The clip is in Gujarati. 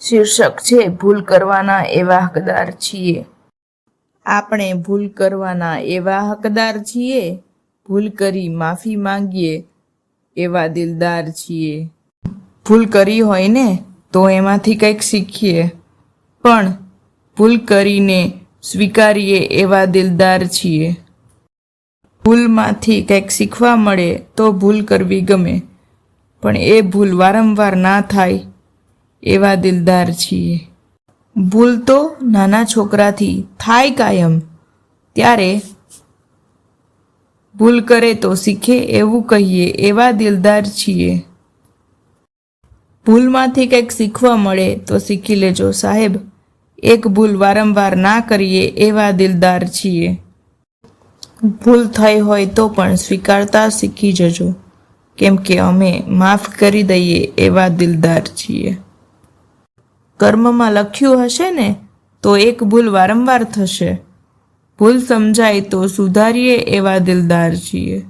શીર્ષક છે, ભૂલ કરવાના એવા હકદાર છીએ. આપણે ભૂલ કરવાના એવા હકદાર છીએ, ભૂલ કરી માફી માંગીએ એવા દિલદાર છીએ. ભૂલ કરી હોય ને તો એમાંથી કંઈક શીખીએ, પણ ભૂલ કરીને સ્વીકારીએ એવા દિલદાર છીએ. ભૂલમાંથી કંઈક શીખવા મળે તો ભૂલ કરવી ગમે, પણ એ ભૂલ વારંવાર ના થાય એવા દિલદાર છીએ. ભૂલ તો નાના છોકરાથી થાય કાયમ. ત્યારે ભૂલ કરે તો શીખે એવું કહીએ એવા દિલદાર છીએ. ભૂલમાંથી કંઈક શીખવા મળે તો શીખી લેજો સાહેબ. એક ભૂલ વારંવાર ના કરીએ એવા દિલદાર છીએ. ભૂલ થઈ હોય તો પણ સ્વીકારતા શીખી જજો. કેમ કે અમે માફ કરી દઈએ એવા દિલદાર છીએ. કર્મમાં લખ્યું હશે ને, તો એક ભૂલ વારંવાર થશે. ભૂલ સમજાય તો સુધારીએ એવા દિલદાર છીએ.